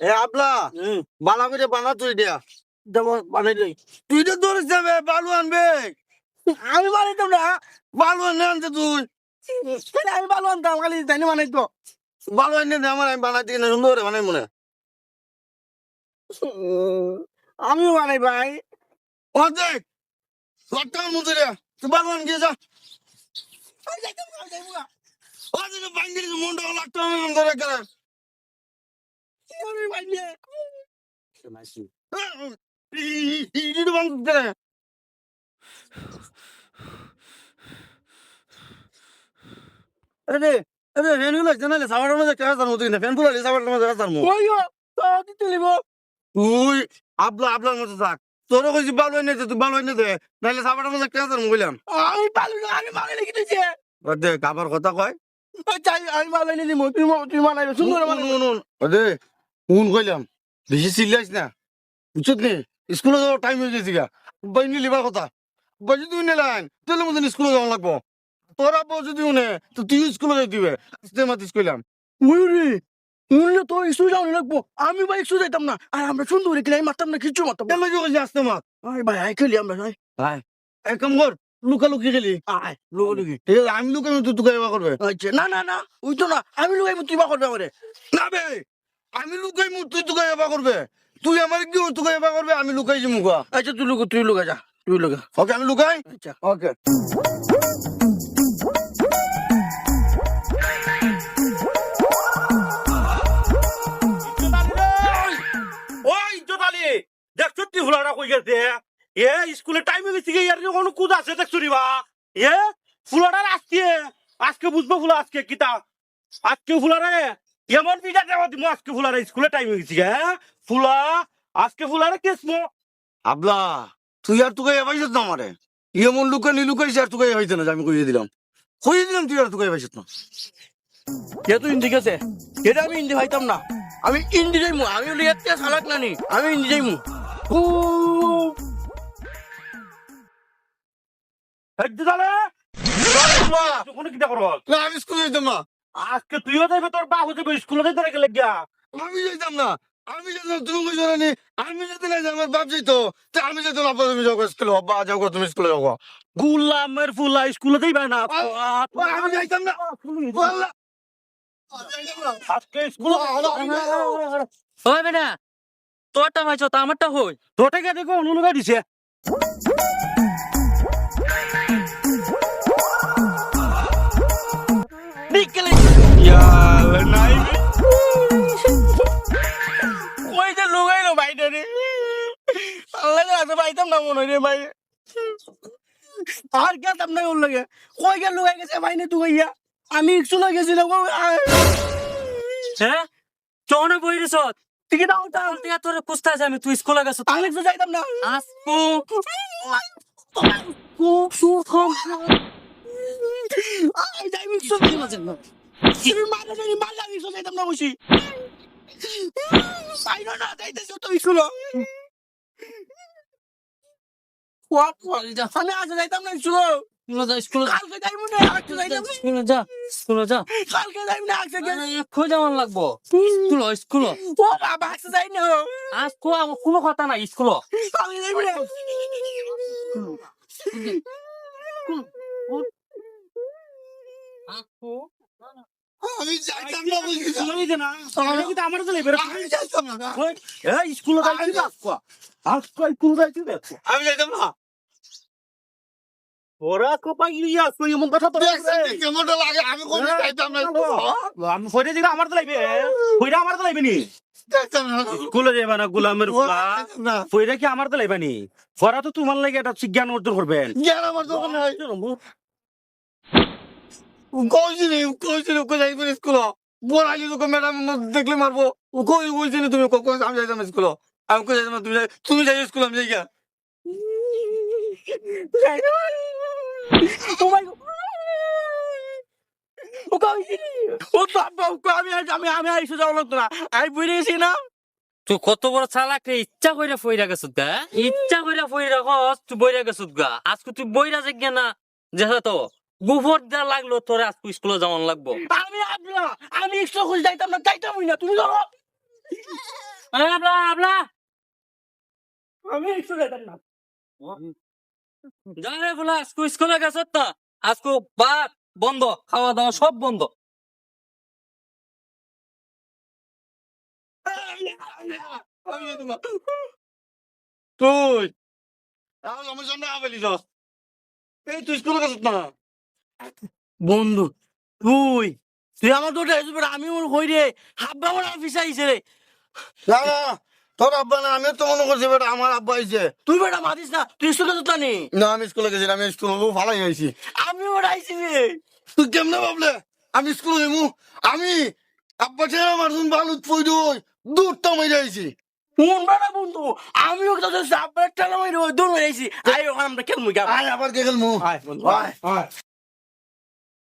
এ আপলা বানা করে বানা তুই দিয়া যেমন বানাই লই তুই তো ধরিস যাবে বালু আনবে। আমি বানাইতাম না বালু আনলে আনতে তুই। আমি ভালো আনতাম খালি তাই বানাই তো বালু আনলে আমার আমি বানাইতে কিনা সুন্দর করে বানাই মনে। আমিও বানাই ভাই। দেখ লটকার মতো রে তুই বালু আন গিয়ে যা ও যে বাঙ্গির মন্ডা লটকার মতো ধরে করে আরে আরে ফ্যান জানালে সাবার মধ্যে কেন তার মতো কিনা ফ্যানগুলো মধ্যে তার মতো কইও তো দিতে লিব তুই আবলা আবলার মতো থাক তোরও কইছি ভালো এনে তুই মধ্যে তার আমি না আমি বানাই কি কথা কয় চাই আমি ভালো এনে দিব তুই তুই বানাইবে সুন্দর দে উন কইলাম বেশি চিল্লাইস না। বুঝছত নি স্কুলে যাওয়ার টাইম হয়ে গেছি গা কথা। বাই যদি উনে লাইন তাহলে মতন স্কুলে যাওয়া লাগবো। তোর আব্বা যদি উনে তো তুই স্কুলে যাই দিবে মাতিস কইলাম। উইরি উনলে তো ইস্যু যাও লাগবো। আমি ভাই ইস্যু যাইতাম না। আর আমরা সুন্দর খেলাই মারতাম না কিছু মারতাম কেন কইছি আস্তে মাত আই ভাই আই খেলি আমরা ভাই ভাই এক কাম কর লুকালুকি খেলি। আয় লুকালুকি। ঠিক আছে আমি লুকানো তুই তুই করবে। আচ্ছা না না না ওই তো না আমি লুকাইবো তুই বা করবে আমারে। না বে! আমি লুকাই মু তুই তুই এবার করবে। তুই আমার কি তুই এবার করবে? আমি লুকাইছি মুখা আচ্ছা তুই লুকা তুই লুকা যা। তুই লুকা। ওকে আমি লুকাই? আচ্ছা। ওকে। দেখছ তুই ফুলাটা কই গেছে এ স্কুলে টাইম হয়ে গেছে ইয়ার কোনো কুদ আছে দেখছ রিবা এ ফুলাটার আজকে আজকে বুঝব ফুলা আজকে কিতা? আজকে ফুলারে এমন বিটা দেওয়া দিব আজকে ফুলারে স্কুলে টাইম হয়ে গেছে হ্যাঁ? ফুলা আজকে ফুলারে কেসমো আবলা তুই আর তুই এবার না আমারে। এমন লুকানি লুকাইছে আর তুই হইতে না আমি কইয়ে দিলাম। কইয়ে দিলাম তুই আর তুই পাইছিস না। কে তুই ইন্দি গেছে? এটা আমি ইন্দি ভাইতাম না। আমি ইন্দি যাইমু আমি বলি এতে সালাক নানি আমি ইন্দি যাইমু। কিতা করো না আমি স্কুলে যাইতাম না। আজকে তুইও যাইবে তোর বাবু যাবে স্কুলে যাইতে রেখে লেগিয়া? আমি যেতাম না আমি যেতাম তুমি কইছো না আমি যেতে না যে আমার বাপ যাইতো। তা আমি যেতাম আব্বা তুমি যাও স্কুলে আব্বা যাও তুমি স্কুলে যাও গো। গুলামের ফুলা স্কুলে যাইবে না? আমি যাইতাম না। না। আজকে স্কুলে ওই বেটা তোরটা ভাইছ তো আমারটা হই। তোটাকে দেখো অনুলুগা দিছে। ভাই। আর গেতাম না ওর লাগে কই গে লুকাই গেছে ভাই নে তুই ইয়া আমি একটু লাগেছিলাম হ্যাঁ? চৌনে বই রেছ ঠিক দাও তা তুই তোর কুস্তা আছে আমি তুই স্কুলে গেছ আমি একটু যাইতাম না। আসপু খুব সুখ আই যাই একটু যাইতাম না তুমি মারা জানি মারা আমি একটু যাইতাম না বসি। আই না না যাইতেছ তো স্কুল আমি আজ যাইতাম না আমার কোনো কথা নাই স্কুল। আমি যাইতাম না বুঝলি তো? স্কুলে না স্কুলে কিন্তু আমার তো লেবে আমি যাইতাম না এই স্কুলে যাইছি আজকে আজকে স্কুলে যাইছি আমি যাইতাম না। ওরা কোপাই ইয়া তুই এমন কথা তো দেখছেন লাগে আমি কোনো যাইতাম না। আমি ফইরে দিলে আমার তো লাগবে। ফইরা আমার তো লাগবে নি। স্কুলে যাইবা না গুলামের ফুলা যাইতাম না। ফইরা কি আমার তো লাগবে নি? ফরা তো তোমার লাগে একটা জ্ঞান অর্জন করবেন। জ্ঞান আমার দোকান নাই কইছি নি কইছি নি কই যাইবেন স্কুল বড়ালি তো ম্যাডাম দেখলে মারবো। ও কই কইছি নি তুমি কই আমি যাইতাম স্কুল আমি কই যাইতাম তুমি যাই- তুমি যাই স্কুল আমি যাই গিয়া ও ও তো আমি আমি আমি আইসো লাগতো না। বুঝে গেছি না। তুই কত বড় চালাক রে ইচ্ছা কইরা ফইরা গেছত গা ইচ্ছা কইরা ফইরা গছ তুই বইরা গেছত গা। আজকে তুই বইরা যাগ না যেটা তো। গুফর যা লাগল তোরে আজকে স্কুলে যাওয়ান লাগবো। আমি আব্বা আমি একশো খুঁজে যাইতাম না যাইতামই না তুমি ধরো। আবলা আবলা। আমি স্কুলে যেতাম না। রে বলা আজকে স্কুলে গেছ তো? আজকে ভাত বন্ধ খাওয়া দাওয়া সব বন্ধ। তুই। আমার জন্য আবেলি যাস এই তুই স্কুলে গেছিস না? বন্ধু তুই তুই আমার তো আমি ওর হই রে হাব্বা আমার অফিস আইছে রে। না না তোর আব্বা না আমি তো মনে করছি বেটা আমার আব্বা আইছে। তুই বেটা মাতিস না তুই স্কুলে যেত নি না আমি স্কুলে গেছি আমি স্কুলে ভালাই আইছি। আমি আইছি রে। তুই কেমনে ভাবলে? আমি স্কুলে যাব আমি আব্বা ছেড়ে আমার শুন ভালো পই দই দূরটা মেরে আইছি। কোন বেটা বন্ধু আমি ওকে তো আব্বার মারি মেরে আইছি। আই ওখানে আমরা আয় আবার আয় বন্ধু আয়। আয়।